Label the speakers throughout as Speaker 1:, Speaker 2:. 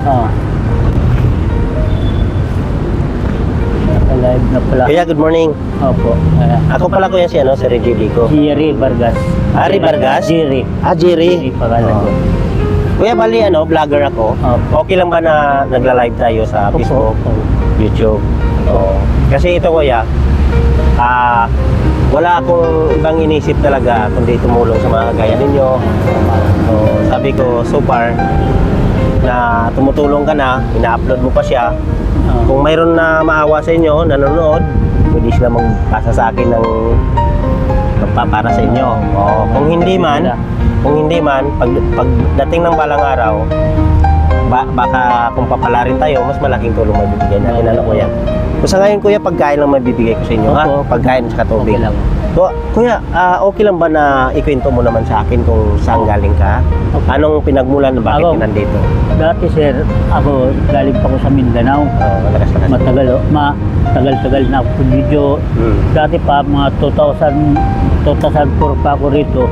Speaker 1: Oo. Live na pala.
Speaker 2: Kuya, good morning.
Speaker 1: Opo. Uh,
Speaker 2: Ako pala kuya si ano, si Reggie Lico.
Speaker 1: Jerry Vargas.
Speaker 2: Ari Vargas?
Speaker 1: Jerry.
Speaker 2: Ah,
Speaker 1: Jerry
Speaker 2: Jerry.
Speaker 1: pangalan ko.
Speaker 2: Kuya, bali ano, vlogger ako.
Speaker 1: Opo.
Speaker 2: Okay lang ba na nagla-live tayo sa
Speaker 1: Opo.
Speaker 2: Facebook. YouTube? Oo. Kasi ito kuya, ah, wala akong ibang inisip talaga kundi tumulong sa mga kagaya ninyo. So, sabi ko, so far, na tumutulong ka na, ina-upload mo pa siya. Kung mayroon na maawa sa inyo, nanonood, pwede sila magpasa sa akin ng magpapara sa inyo. Oo. Kung hindi man, kung hindi man, pag, pagdating ng balang araw, ba, baka kung papala rin tayo, mas malaking tulong mabibigay natin. Ano kuya? Kung sa ngayon kuya, pagkain lang mabibigay ko sa inyo ha?
Speaker 1: Opo.
Speaker 2: Pagkain at tubig.
Speaker 1: Okay lang.
Speaker 2: So, kuya, ah, okay lang ba na ikwento mo naman sa akin kung saan galing ka?
Speaker 1: Okay.
Speaker 2: Anong pinagmulan na bakit
Speaker 1: Ako.
Speaker 2: nandito?
Speaker 1: Dati sir, ako galing pa ko sa Mindanao.
Speaker 2: Oh, malakas-lakas.
Speaker 1: Matagal, oh. ma, tagal-tagal na ako video.
Speaker 2: Hmm.
Speaker 1: Dati pa, mga 2000, 2004 pa ako rito.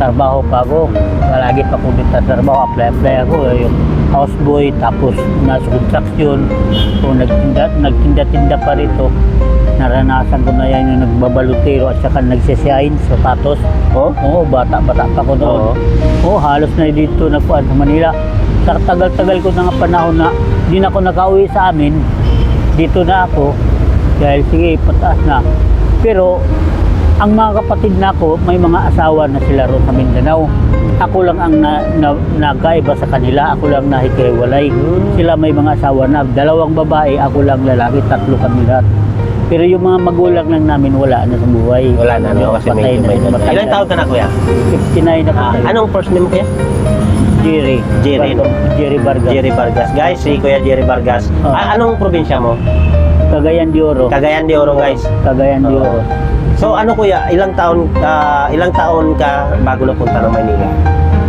Speaker 1: Trabaho pa ako. Lagi pa ako dito sa trabaho. Apply-apply ako. eh, Yung houseboy, tapos nasa construction. Kung nagtinda, nagtinda-tinda pa rito. Naranasan ko na yan yung nagbabalutero at saka nagsisiyahin sa tatos.
Speaker 2: Oh?
Speaker 1: Oo, bata-bata pa ko noon.
Speaker 2: Oo.
Speaker 1: Oo, halos na dito nagpuan sa Manila. Sa tagal-tagal ko na nga panahon na di na ako nakauwi sa amin, dito na ako. Dahil sige, pataas na. Pero, ang mga kapatid na ako, may mga asawa na sila ron sa Mindanao. Ako lang ang na, na, nagkaiba sa kanila, ako lang nahikiwalay.
Speaker 2: Hmm.
Speaker 1: Sila may mga asawa na, dalawang babae, ako lang lalaki, tatlo kami lahat. Pero yung mga magulang lang namin wala na sa buhay.
Speaker 2: Wala na, no? Kasi
Speaker 1: Patay na
Speaker 2: may
Speaker 1: sila, matanda.
Speaker 2: Ilang taon ka na, kuya?
Speaker 1: 59 na
Speaker 2: Ah,
Speaker 1: patay.
Speaker 2: anong first name mo, kuya?
Speaker 1: Jerry.
Speaker 2: Jerry, no?
Speaker 1: Jerry Vargas.
Speaker 2: Jerry Vargas. Guys, si Kuya Jerry Vargas.
Speaker 1: Oh.
Speaker 2: Ah, anong probinsya mo?
Speaker 1: Cagayan de Oro.
Speaker 2: Cagayan de Oro, guys.
Speaker 1: Cagayan de
Speaker 2: Oo.
Speaker 1: Oro.
Speaker 2: So, ano kuya, ilang taon ah, ilang taon ka bago napunta ng Manila?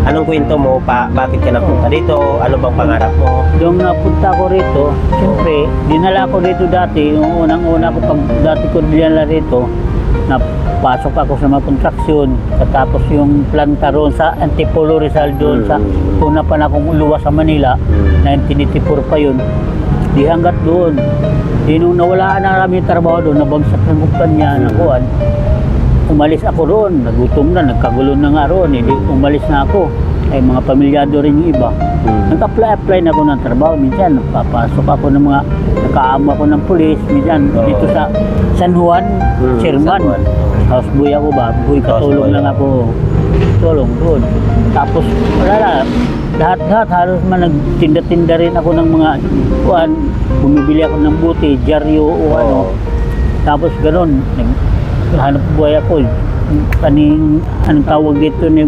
Speaker 2: Anong kwento mo? Pa, bakit ka napunta dito? Ano bang pangarap mo?
Speaker 1: Yung napunta ko rito, siyempre, dinala ko rito dati, yung unang-una ko pag dati ko dinala rito, napasok ako sa mga kontraksyon, tapos yung planta roon sa Antipolo Rizal doon sa
Speaker 2: Mm.
Speaker 1: una pa na akong luwas sa Manila, 1984 pa yun, di hanggat doon. Di nung nawalaan na yung trabaho doon, nabagsak ng kumpanya na kuwan, umalis ako roon, nagutom na, nagkagulo na nga roon, hindi umalis na ako. Ay mga pamilyado rin yung iba.
Speaker 2: Hmm.
Speaker 1: Nag-apply-apply na ako ng trabaho. Minsan, nagpapasok ako ng mga, nakaamo ako ng pulis. Minsan,
Speaker 2: Oo.
Speaker 1: dito sa San Juan,
Speaker 2: Hmm,
Speaker 1: chairman.
Speaker 2: San Juan.
Speaker 1: Houseboy ako ba? Boy, katulong lang ako. Tulong doon. Tapos, wala na. Lahat-lahat, halos man nagtinda-tinda rin ako ng mga, kuan, bumibili ako ng buti, dyaryo o ano.
Speaker 2: Oo.
Speaker 1: Tapos ganun, naghanap buhay ako. Kaning, anong tawag dito ni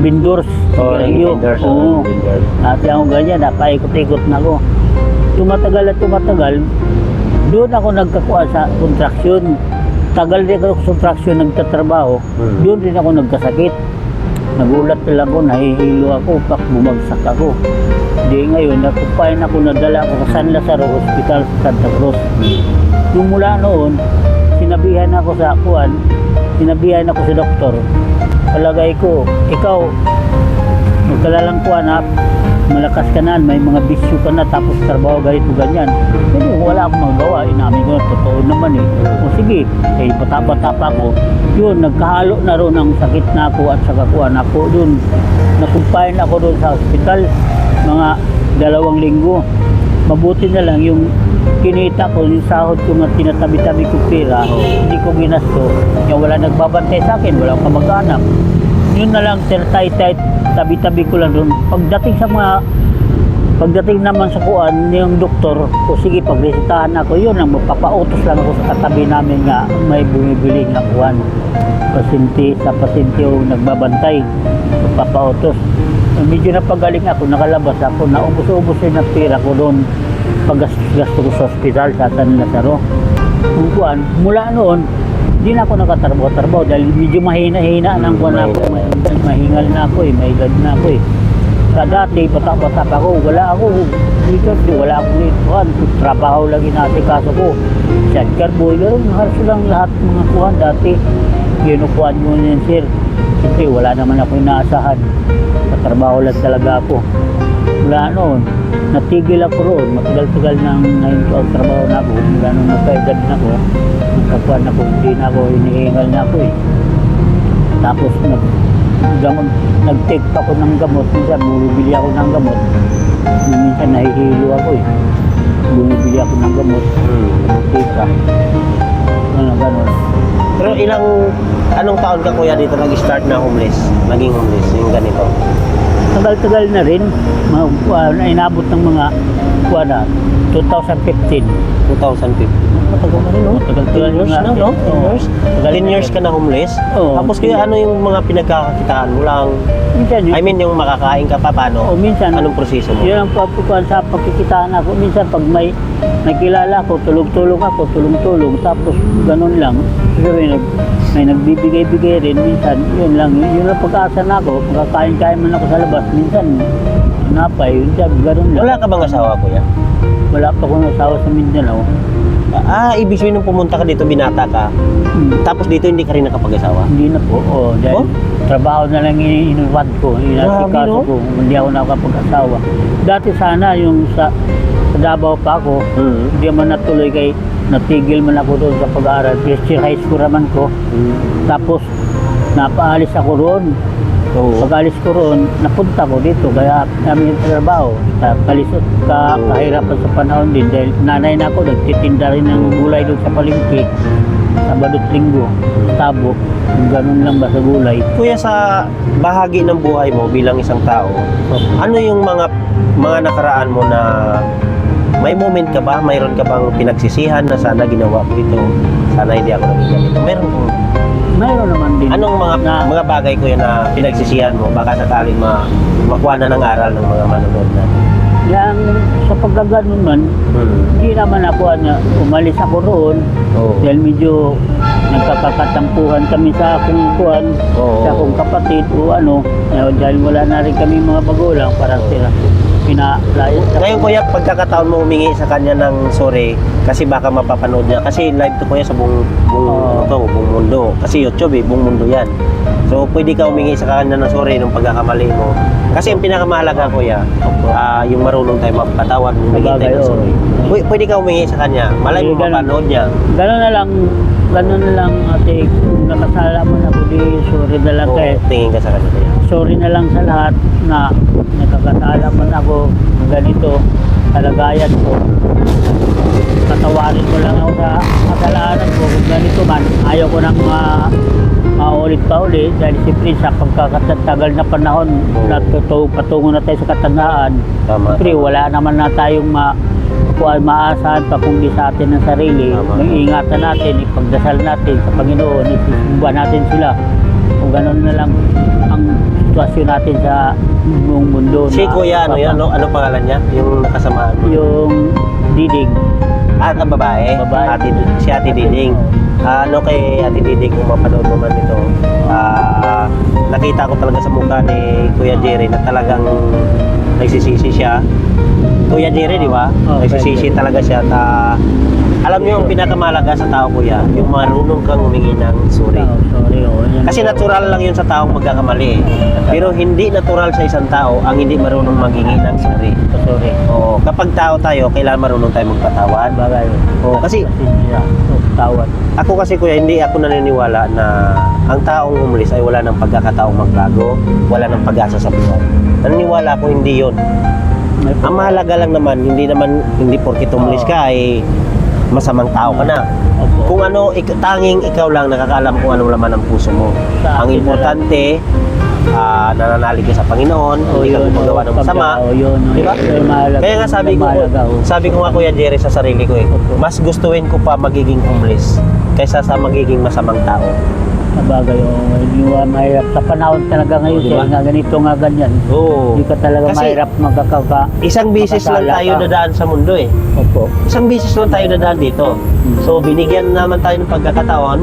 Speaker 1: Bindors.
Speaker 2: Oh,
Speaker 1: Sigarilyo.
Speaker 2: vendors.
Speaker 1: Oo.
Speaker 2: vendors.
Speaker 1: Dati ako ganyan, napaikot-ikot na ako. Tumatagal at tumatagal, doon ako nagkakuha sa contraction. Tagal din ako sa contraction nagtatrabaho,
Speaker 2: Hmm.
Speaker 1: doon din ako nagkasakit. Nagulat lang ako, nahihilo ako, pak bumagsak ako. Di ngayon, nakupain ako, nadala ako sa San Lazaro Hospital sa Santa Cruz. Nung mula noon, sinabihan ako sa kuan, sinabihan ako sa doktor, palagay ko, ikaw, magkalalang kuan ha, malakas ka na, may mga bisyo ka na, tapos trabaho ganito ganyan. Pero wala akong magawa, inamin ko, totoo naman eh. O sige, eh, bata-bata ako. Yun, nagkahalo na ron ang sakit na ako at saka kuan ako dun. Nakumpain ako doon sa hospital, mga dalawang linggo. Mabuti na lang yung kinita ko, yung sahod ko na tinatabi-tabi ko pera, hindi ko ginasto. Yung wala nagbabantay sa akin, wala akong kamag-anak. Yun na lang, tay-tay, tabi-tabi ko lang doon. Pagdating sa mga Pagdating naman sa kuan, yung doktor, o sige, pagresitahan ako, yun ang magpapautos lang ako sa katabi namin nga may bumibili nga kuan. Pasinti, sa pasinti o nagbabantay, magpapautos. Medyo napagaling ako, nakalabas ako, naubos-ubos yung na pera ko doon paggasto ko sa ospital sa San Lazaro. Yung kuan, mula noon, di na ako nakatrabaho-trabaho dahil medyo mahina-hina kuan ako. May- Mahingal na ako eh, may edad na ako eh. Sa dati, bata-bata pa ako, wala ako dito, di, wala ako dito. Kuhan, trabaho lang inasikaso ko. Sidecar boy, gano'n, halos lang lahat mga kuhan dati. Ginukuhan mo yan, sir. Siyempre, wala naman ako inaasahan. Sa trabaho lang talaga ako. Mula noon, natigil ako roon. Matagal-tagal nang nahinto ang trabaho na ako. Mula nung nagkaedad na ako, nagkakuan ako, hindi na ako, hinihingal na ako eh. Tapos nag, gamot, nag-take pa ako ng gamot. Minsan bumibili ako ng gamot. Minsan nahihilo ako eh. Bumibili ako ng gamot.
Speaker 2: Hmm.
Speaker 1: Tika. Ano, ganun.
Speaker 2: Pero ilang, anong taon ka kuya dito nag-start na homeless? Naging homeless, yung ganito.
Speaker 1: Tagal-tagal na rin. Mga, uh, na inabot ng mga, kuha na, 2015.
Speaker 2: 2015. Matagal na rin, no?
Speaker 1: Tagal-tagal
Speaker 2: 10 years na, no? 10
Speaker 1: Oo.
Speaker 2: years?
Speaker 1: Tagal-
Speaker 2: 10 years ka na homeless?
Speaker 1: Oo.
Speaker 2: Tapos kuya, ano yung mga pinagkakakitaan mo lang?
Speaker 1: Minsan,
Speaker 2: I mean, yung makakain ka pa, paano?
Speaker 1: minsan,
Speaker 2: Anong proseso mo?
Speaker 1: yun ang papukuan sa pagkikitaan ako. Minsan pag may nakilala ko, tulog-tulog ako, tulong-tulong. Tapos ganun lang. Sabi, nag, may nagbibigay-bigay rin. Minsan, yun lang. Yun ang pag-asa na ako. Pagkakain-kain man ako sa labas. Minsan, napay. Minsan, ganun lang.
Speaker 2: Wala ka bang asawa, kuya?
Speaker 1: Wala pa akong asawa sa Mindanao.
Speaker 2: Ah, ibig sabihin nung pumunta ka dito, binata ka.
Speaker 1: Hmm.
Speaker 2: Tapos dito, hindi ka rin nakapag-asawa.
Speaker 1: Hindi na po. Oh, dahil
Speaker 2: Oh?
Speaker 1: trabaho na lang inuwad ko. Inasikaso
Speaker 2: no?
Speaker 1: ko. Hindi ako nakapag-asawa. Dati sana yung sa, sa Davao pa ako,
Speaker 2: Hmm.
Speaker 1: hindi man natuloy kay natigil man ako doon sa pag-aaral. PSG high school naman ko.
Speaker 2: Hmm.
Speaker 1: Tapos napaalis ako roon.
Speaker 2: Oo.
Speaker 1: Pag alis ko roon, napunta ko dito. Kaya namin yung trabaho. Kalisot, ka,
Speaker 2: Oo.
Speaker 1: kahirapan sa panahon din. Dahil nanay na ako, nagtitinda rin ng gulay doon sa palengke. Sabado at linggo, tabo. Ganun lang ba sa gulay.
Speaker 2: Kuya, sa bahagi ng buhay mo bilang isang tao, ano yung mga mga nakaraan mo na may moment ka ba? Mayroon ka bang pinagsisihan na sana ginawa ko ito? Sana hindi ako naging ganito. Meron kang
Speaker 1: Mayroon naman din.
Speaker 2: anong mga
Speaker 1: Na-
Speaker 2: mga bagay kuya na pinagsisihan mo baka sakaling ma makuha na ng aral ng mga manonood natin?
Speaker 1: Yang sa pagkaganon man,
Speaker 2: Hmm.
Speaker 1: hindi naman ako ano, umalis ako roon.
Speaker 2: Oo.
Speaker 1: Dahil medyo nagkakatampuhan kami sa akong kuwan,
Speaker 2: Oo.
Speaker 1: sa akong kapatid o ano. eh, Dahil wala na rin kami mga magulang, parang sila pinalayas ako.
Speaker 2: Ngayon kuya, pagkakataon mo humingi sa kanya ng sorry kasi baka mapapanood niya. Kasi live to kuya sa buong, buong, ano to, buong mundo. Kasi YouTube eh, buong mundo yan. So pwede ka humingi sa kanya ng sorry nung pagkakamali mo. Kasi ang pinakamahalaga kuya, ah, yung marunong tayo magpatawad, humingi tayo ng sorry. Pwede, pwede ka humingi sa kanya. Malay mo
Speaker 1: ganun.
Speaker 2: mapanood niya.
Speaker 1: Gano'n na lang, gano'n na lang ate, kung nakasala mo na di, sorry na lang
Speaker 2: Oo,
Speaker 1: kay,
Speaker 2: tingin ka sa kanya
Speaker 1: sorry na lang sa lahat na nakakasala man ako ng ganito, kalagayan ko. Patawarin ko lang ako sa kasalanan ko kung ganito man. Ayaw ko nang ma maulit pa uli dahil siyempre sa pagkakatagal na panahon
Speaker 2: Oo.
Speaker 1: natuto, patungo na tayo sa katandaan
Speaker 2: Tama.
Speaker 1: siyempre wala naman na tayong ma kuan maasahan pa kundi sa atin ng sarili
Speaker 2: Tama.
Speaker 1: ingatan natin ipagdasal natin sa Panginoon isusumba natin sila kung ganun na lang ang sitwasyon natin sa buong mundo
Speaker 2: Si
Speaker 1: na-
Speaker 2: kuya, ano yan? Ano, ano pangalan niya? Yung nakasamaan mo?
Speaker 1: yung diding
Speaker 2: At ang babae,
Speaker 1: Babae.
Speaker 2: Ate, si Ate Diding. Ano kay Ate Diding kung mapanood mo man ito, ah, nakita ko talaga sa mukha ni Kuya Jerry na talagang nagsisisi siya. Kuya Jerry, di ba?
Speaker 1: Oh,
Speaker 2: nagsisisi talaga siya. Ta, alam niyo yung pinakamalaga sa tao, Kuya, yung marunong kang humingi ng sorry.
Speaker 1: oh, sorry oh, yan
Speaker 2: Kasi natural lang yun sa taong magkakamali. eh. Pero hindi natural sa isang tao ang hindi marunong maghingi ng sorry.
Speaker 1: Oh, sorry
Speaker 2: Oo, kapag tao tayo, kailangan marunong tayo magpatawad.
Speaker 1: bagay
Speaker 2: Oo, kasi
Speaker 1: tawad
Speaker 2: ako kasi kuya, hindi ako naniniwala na ang taong homeless ay wala ng pagkakataong magbago, wala ng pag-asa sa buhay. Naniniwala ako hindi yon. Ang mahalaga lang naman, hindi naman, hindi porkit homeless ka ay masamang tao ka na.
Speaker 1: Opo.
Speaker 2: Kung ano, ik- tanging ikaw lang nakakaalam kung anong laman ng puso mo.
Speaker 1: Sa
Speaker 2: Ang
Speaker 1: akin na
Speaker 2: importante, ah, nananalig ka sa Panginoon,
Speaker 1: Oh,
Speaker 2: hindi ka gumagawa ng
Speaker 1: oh,
Speaker 2: masama.
Speaker 1: oh, yun, oh,
Speaker 2: Di ba?
Speaker 1: yun, mahalaga.
Speaker 2: Kaya nga sabi ko,
Speaker 1: Mahalaga, oh.
Speaker 2: sabi ko nga Kuya Jerry sa sarili ko eh,
Speaker 1: Opo.
Speaker 2: mas gustuin ko pa magiging homeless kaysa sa magiging masamang tao.
Speaker 1: Sabagay, oh, hindi mo mahirap sa panahon talaga ngayon,
Speaker 2: Oh, di
Speaker 1: kaya
Speaker 2: ba?
Speaker 1: nga ganito nga ganyan.
Speaker 2: Oo.
Speaker 1: Hindi ka talaga
Speaker 2: Kasi-
Speaker 1: mahirap magkakaka.
Speaker 2: Isang bisis lang tayo
Speaker 1: ka.
Speaker 2: dadaan sa mundo eh.
Speaker 1: Opo.
Speaker 2: Isang bisis lang tayo dadaan dito.
Speaker 1: Hmm.
Speaker 2: So binigyan naman tayo ng pagkakataon,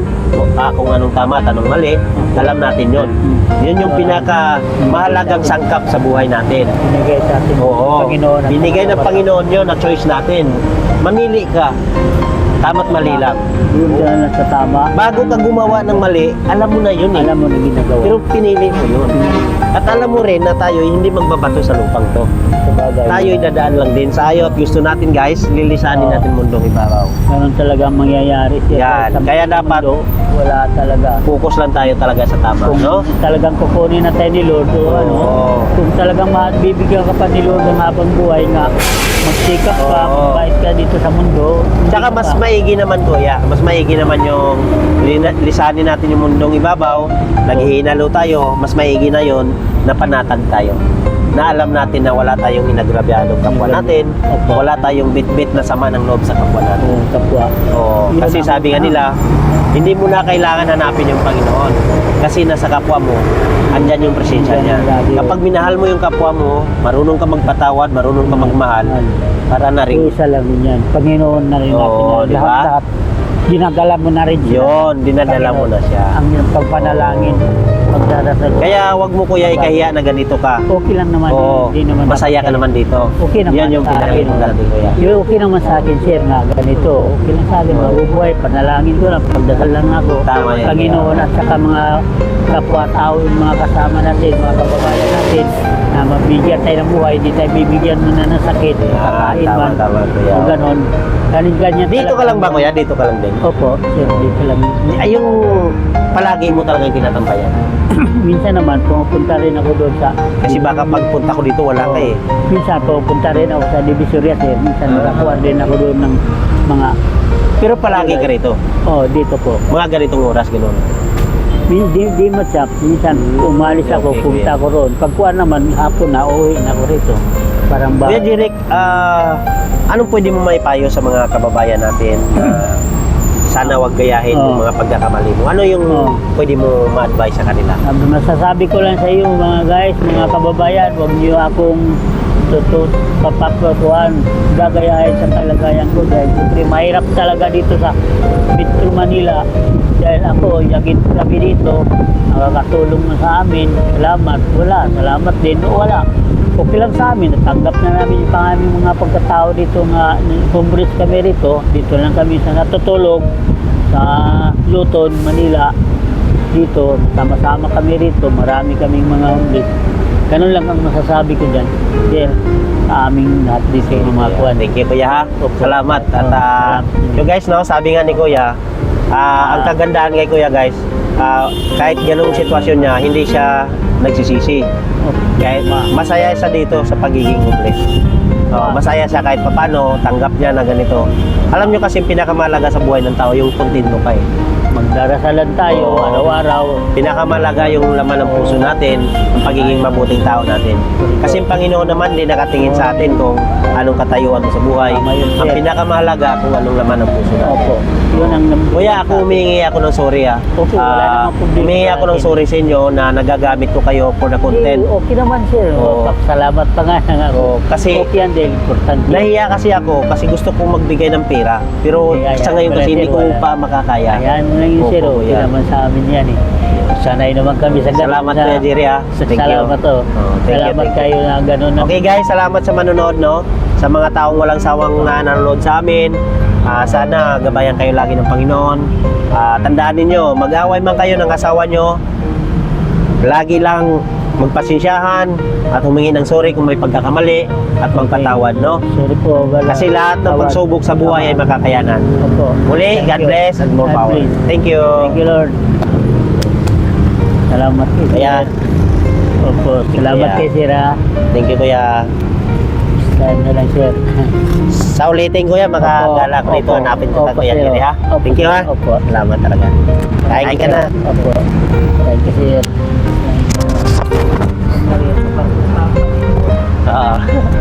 Speaker 2: ah, kung anong tama, tanong mali, alam natin yon.
Speaker 1: Hmm.
Speaker 2: Yun yung pinaka mahalagang sangkap sa buhay natin.
Speaker 1: Binigay sa atin
Speaker 2: Oo.
Speaker 1: Panginoon.
Speaker 2: Binigay ng Panginoon yun na choice natin. Mamili ka. Tama't mali lang.
Speaker 1: Doon ka na sa tama.
Speaker 2: Bago ka gumawa ng mali, alam mo na yun eh.
Speaker 1: Alam mo na ginagawa.
Speaker 2: Pero pinili mo yun. At alam mo rin na tayo hindi magbabato sa lupang to.
Speaker 1: Sabagay.
Speaker 2: Tayo'y dadaan lang din sa ayot. Gusto natin guys, lilisanin
Speaker 1: Oo.
Speaker 2: natin mundong ibabaw.
Speaker 1: Ganun talaga ang mangyayari. siya.
Speaker 2: Yan. Kaya dapat-
Speaker 1: mundo, wala talaga.
Speaker 2: Focus lang tayo talaga sa tama,
Speaker 1: Kung
Speaker 2: no?
Speaker 1: talagang kukunin na tayo ni Lord o
Speaker 2: Oo.
Speaker 1: ano, kung talagang bibigyan ka pa ni Lord ng habang buhay nga, magsikap ka,
Speaker 2: Oo.
Speaker 1: mabait ka dito sa mundo.
Speaker 2: Tsaka mas maigi naman kuya, mas maigi naman yung lina- lisanin natin yung mundong ibabaw, naghihinalo tayo, mas maigi na yon na panatag tayo. Na alam natin na wala tayong inagrabyadong kapwa natin, wala tayong bit-bit na sama ng loob sa kapwa natin.
Speaker 1: Oo, kapwa.
Speaker 2: Oo, kasi sabi nga nila, hindi mo na kailangan hanapin yung Panginoon. Kasi nasa kapwa mo, andyan yung presensya niya. Kapag minahal mo yung kapwa mo, marunong ka magpatawad, marunong ka magmahal, para na rin.
Speaker 1: Isa lang yan. Panginoon na rin natin.
Speaker 2: Oo, di ba?
Speaker 1: Lahat-lahat. Ginagala mo na rin.
Speaker 2: Yun, dinadala mo na siya.
Speaker 1: Ang pagpanalangin, pagdarasal.
Speaker 2: Kaya wag mo kuya ikahiya na ganito ka.
Speaker 1: okay lang naman.
Speaker 2: Oo,
Speaker 1: Hindi naman
Speaker 2: masaya ka naman dito.
Speaker 1: Okay naman
Speaker 2: Yan yung
Speaker 1: sa akin.
Speaker 2: pinaka-importante kuya.
Speaker 1: Yung okay naman sa akin, sir, na ganito. Okay lang sa akin, mabubuhay, panalangin ko lang, pagdasal lang ako.
Speaker 2: Tama yan.
Speaker 1: Panginoon at saka mga kapwa-tao, yung mga kasama natin, mga kababayan natin, na mabigyan tayo ng buhay, hindi tayo bibigyan mo na ng sakit,
Speaker 2: Ah,
Speaker 1: kakain
Speaker 2: tama,
Speaker 1: man,
Speaker 2: tama, kuya.
Speaker 1: o ganon. Ganun, ganyan
Speaker 2: Dito ka lang ba kuya? Dito ka lang din?
Speaker 1: Opo, sir, dito lang.
Speaker 2: Ay, yung palagi mo talaga yung tinatambayan.
Speaker 1: Minsan naman, pumupunta rin ako doon sa...
Speaker 2: Kasi baka pagpunta ko dito, wala ka eh.
Speaker 1: Minsan, pupunta rin ako sa Divisoria, sir. Minsan,
Speaker 2: Ah.
Speaker 1: nakakuha rin ako doon ng mga...
Speaker 2: Pero palagi ka rito.
Speaker 1: Oh, dito po.
Speaker 2: Mga ganitong oras, gano'n.
Speaker 1: Di, di, di matyak. Minsan umalis ako,
Speaker 2: Okay,
Speaker 1: punta ko roon. Pagkuha naman, hapon na, uwi na ako rito. Parang ba?
Speaker 2: Kuya Jirek, ah, anong pwede mo maipayo sa mga kababayan natin na sana wag gayahin yung
Speaker 1: Oo.
Speaker 2: mga pagkakamali mo? Ano yung
Speaker 1: Oo.
Speaker 2: pwede mo ma-advise sa kanila?
Speaker 1: Sabi, masasabi ko lang sa iyo mga guys, mga kababayan, huwag niyo akong tutut papapatuan, gagayahin sa kalagayan ko dahil siyempre mahirap talaga dito sa Metro Manila dahil ako, yagit kami dito, nakakatulong mo sa amin, salamat, wala, salamat din, wala. Okay lang sa amin, natanggap na namin yung aming mga pagkatao dito nga, homeless kami rito, dito lang kami sa natutulog sa Luton, Manila, dito, sama-sama kami rito, marami kaming mga homeless. Ganun lang ang masasabi ko dyan. Sa aming lahat dito ng mga kuwan.
Speaker 2: Thank you Kuya ha. Salamat. At ah,
Speaker 1: salamat.
Speaker 2: yung guys no, sabi nga ni Kuya, ah, ang kagandahan kay Kuya guys, ah, kahit ganung sitwasyon niya, hindi siya nagsisisi. Kahit masaya siya dito sa pagiging homeless. Oh, masaya siya kahit papano, tanggap niya na ganito. Alam niyo kasi pinakamalaga sa buhay ng tao yung kontento ka eh.
Speaker 1: Magdarasalan tayo
Speaker 2: Oo.
Speaker 1: araw-araw.
Speaker 2: Pinakamalaga yung laman ng puso natin, ang pagiging mabuting tao natin. Kasi ang Panginoon naman din nakatingin sa atin kung anong katayuan mo sa buhay.
Speaker 1: Tama yun,
Speaker 2: Ang
Speaker 1: sir.
Speaker 2: pinakamahalaga kung anong laman ng puso natin.
Speaker 1: Opo. Yun ang nam-
Speaker 2: Kuya, ako humingi ako ng sorry ah.
Speaker 1: Okay, wala
Speaker 2: Ah,
Speaker 1: namang problema
Speaker 2: humingi
Speaker 1: sa
Speaker 2: ako ng
Speaker 1: akin.
Speaker 2: sorry sa inyo na nagagamit ko kayo for the content.
Speaker 1: Eh, okay naman sir.
Speaker 2: Oo.
Speaker 1: Oh. Salamat pa nga nga ako.
Speaker 2: Oo, kasi-
Speaker 1: okay yan dahil importante.
Speaker 2: Nahiya kasi ako kasi gusto kong magbigay ng pera. Pero
Speaker 1: Kaya,
Speaker 2: sa
Speaker 1: yan,
Speaker 2: ngayon kasi hindi ko
Speaker 1: wala.
Speaker 2: pa makakaya.
Speaker 1: Ayan lang yun
Speaker 2: Opo,
Speaker 1: sir.
Speaker 2: Kuya.
Speaker 1: naman sa amin yan eh. Sanay naman kami sa ganun.
Speaker 2: Salamat
Speaker 1: sa,
Speaker 2: Kuya Jerry ah.
Speaker 1: sa-
Speaker 2: Thank you.
Speaker 1: salamat to.
Speaker 2: Oh, thank you,
Speaker 1: salamat
Speaker 2: thank you.
Speaker 1: kayo na ganun. na-
Speaker 2: Okay guys, salamat sa manonood no. Sa mga taong walang sawang na nanonood sa amin. ah, sana gabayan kayo lagi ng Panginoon. Ah, tandaan ninyo, mag-away man kayo ng asawa nyo. Lagi lang magpasensyahan at humingi ng sorry kung may pagkakamali at magpatawad, no?
Speaker 1: Sorry po. Wala.
Speaker 2: Kasi lahat ng pagsubok sa buhay ay makakayanan.
Speaker 1: Opo.
Speaker 2: Muli, God bless and more
Speaker 1: God
Speaker 2: power. Thank you.
Speaker 1: Thank you Lord. Salamat sir.
Speaker 2: Kaya,
Speaker 1: Opo. Salamat kay sir ha.
Speaker 2: thank you kuya.
Speaker 1: Saan na lang sir.
Speaker 2: Sa ulitin kuya, makagala ko dito.
Speaker 1: Opo.
Speaker 2: Hanapin ko
Speaker 1: Opo,
Speaker 2: kuya. Jerry ha. Thank you ha.
Speaker 1: Opo.
Speaker 2: Salamat talaga. Kain ka na.
Speaker 1: Opo. Thank you sir. 啊。